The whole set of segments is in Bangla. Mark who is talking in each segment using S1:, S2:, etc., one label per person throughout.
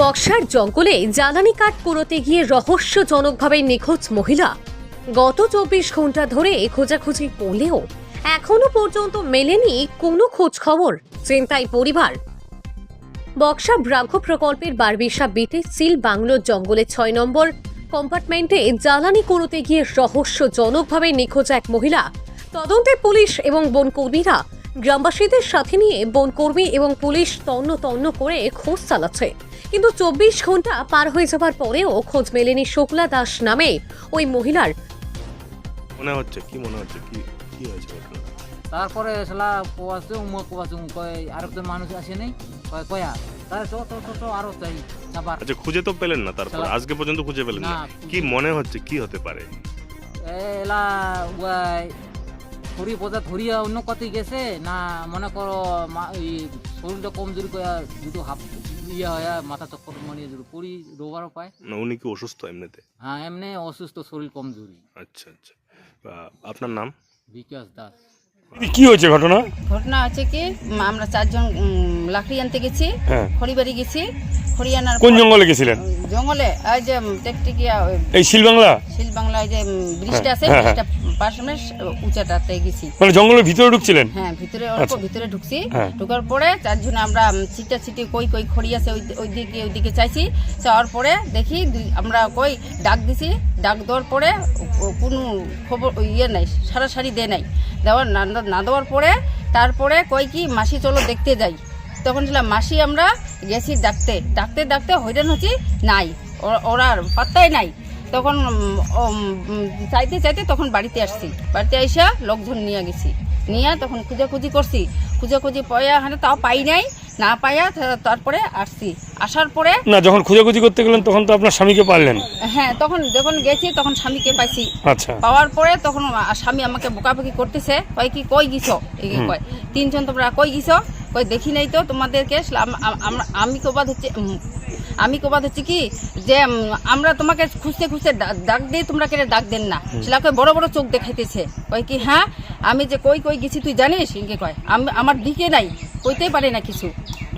S1: বক্সার জঙ্গলে জ্বালানি কাঠ কুড়োতে গিয়ে রহস্যজনকভাবে নিখোঁজ মহিলা। গত চব্বিশ ঘণ্টা ধরে খোঁজাখুঁজি করলেও এখনও পর্যন্ত মেলেনি কোনো খোঁজ খবর চিন্তায় পরিবার। বক্সা ব্রাঘ্য প্রকল্পের বারবিশা বিটে সিল বাংলোর জঙ্গলে ছয় নম্বর কম্পার্টমেন্টে জ্বালানি কুড়োতে গিয়ে রহস্যজনকভাবে নিখোঁজ এক মহিলা। তদন্তে পুলিশ এবং বনকর্মীরা গ্রামবাসীদের সাথে নিয়ে বনকর্মী এবং পুলিশ তন্ন তন্ন করে খোঁজ চালাচ্ছে। কিন্তু চব্বিশ ঘণ্টা পার হয়ে যাবার পরেও খোঁজ মেলেনি শুক্লা দাস নামে ওই মহিলার।
S2: মনে হচ্ছে কি মনে হচ্ছে কি কি হয়েছে
S3: তারপরে শালা কোয়াছে উমা কোয়াছে কয় আরেকজন মানুষ আসে নেই কয় কয়া তাহলে তো তো তো আরও চাই চাপার
S2: আচ্ছা খুঁজে তো পেলেন না তারপর আজকে পর্যন্ত খুঁজে পেলেন না।
S3: না,
S2: কি মনে হচ্ছে কি হতে পারে?
S3: এলা ওয়াই থরি বোঝা ধরিয়া অন্য কত গেছে না মনে করো মা- শরীরটা কমজোরি করে দুটো হাফ ইয়া হয় মাথা চক্কর মনে দুটো পড়ি রোবার পায়।
S2: না উনি কি অসুস্থ এমনিতে?
S3: হ্যাঁ এমনি অসুস্থ শরীর কমজোরি
S2: আচ্ছা আচ্ছা। আপনার নাম?
S3: বিকাশ দাস।
S4: কি হয়েছে ঘটনা?
S5: ঘটনা আছে কি আমরা চারজন লাকড়ি আনতে গেছি
S4: হ্যাঁ।
S5: খড়িবাড়ি গেছি খড়ি আনার
S4: কোন জঙ্গলে গেছিলেন?
S5: জঙ্গলে ওই যে টেকটিকিয়া
S4: এই শিলবাংলা?
S5: শিল বাংলায় যে ব্রিজটা আছে
S4: হ্যাঁ, হ্যাঁ।
S5: ব্রিজটা পাশ উঁচাটাতে গেছি।
S4: মানে জঙ্গলের ভিতরে ঢুকছিলেন?
S5: হ্যাঁ ভিতরে অল্প
S4: আচ্ছা।
S5: ভিতরে ঢুকছি।
S4: হ্যাঁ।
S5: ঢুকার পরে চারজন আমরা ছিটা ছিটি কই কই খড়ি আছে ওই দিকে ওই দিকে চাইছি। যাওয়ার পরে দেখি আমরা কই ডাক দিছি। ডাক দেওয়ার পরে কোনো খবর ইয়ে নাই সারাসারি দেয় নাই। দেওয়ার না দেওয়ার পরে তারপরে কই কি, মাসি চলো দেখতে যাই। তখন ছিলাম মাসি, আমরা গেছি ডাকতে। ডাকতে ডাকতে হইরান হচ্ছি, নাই। ওরা- পাত্তাই নাই। তখন চাইতে চাইতে তখন বাড়িতে আসছি। বাড়িতে আইসা লোকজন নিয়ে গেছি। নিয়ে তখন খুঁজাখুঁজি করছি। খুঁজাখুঁজি পয়া হানে তাও পাই নাই। না পাইয়া তারপরে আসছি। আসার পরে
S4: না যখন খোঁজাখুঁজি করতে গেলেন তখন তো আপনার স্বামীকে পারলেন।
S5: হ্যাঁ তখন যখন গেছি তখন স্বামীকে পাইছি।
S4: আচ্ছা।
S5: পাওয়ার পরে তখন স্বামী আমাকে বোকাবুকি করতেছে। কয় কি কই গিছ? এই কয় তিনজন তোমরা কই গিছ? কই দেখি নাই তো তোমাদেরকে। আম- কবাদ হচ্ছে আমি কবাদ হচ্ছে কি? যে আমরা তোমাকে খুঁজতে খুঁজতে ডাক দিই তোমরা কেন ডাক দেন না? সেটাকে বড় বড় চোখ দেখাইতেছে। কয় কি হ্যাঁ? আমি যে কই কই গেছি তুই জানিস? কয় আমি আমার দিকে নাই। কইতেই পারে না কিছু।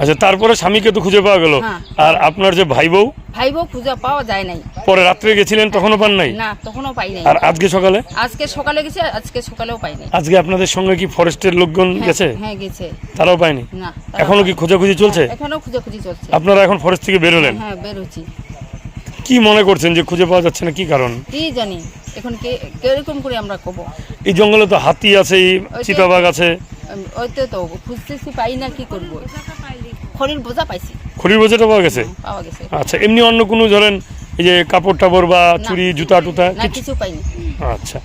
S4: আচ্ছা তারপরে স্বামীকে তো খুঁজে পাওয়া গেল।
S5: হ্যাঁ।
S4: আর আপনার যে ভাই বউ
S5: ভাই বউ খুঁজে পাওয়া যায় নাই।
S4: পরে রাত্রে গেছিলেন তখনও পান নাই?
S5: না তখনও পাই নাই।
S4: আর আজকে সকালে?
S5: আজকে সকালে গেছে আজকে সকালেও পাই নাই।
S4: আজকে আপনাদের সঙ্গে কি ফরেস্টের লোকজন
S5: হ্যাঁ,
S4: গেছে?
S5: হ্যাঁ গেছে।
S4: তারাও পায়নি
S5: না
S4: এখনও কি খোঁজাখুঁজি চলছে?
S5: এখনও খুঁজাখুঁজি চলছে।
S4: আপনারা এখন ফরেস্ট থেকে বেরোলেন
S5: হ্যাঁ বেরোচ্ছি
S4: কি মনে করছেন যে খুঁজে পাওয়া যাচ্ছে না কি কারণ?
S5: কি জানি এখন কে কীরকম করে আমরা কব?
S4: এই জঙ্গলে তো হাতি আছে চিতাবাঘ আছে।
S5: ওই তো তো খুঁজতেছি পাই না কি করব? খড়ির বোঝা পাইছি।
S4: খড়ির বোঝাটা পাওয়া গেছে?
S5: পাওয়া গেছে।
S4: আচ্ছা এমনি অন্য কোনো ধরেন এই যে কাপড় টাপড় বা চুরি জুতা টুতা কিছু
S5: পাইনি।
S4: আচ্ছা।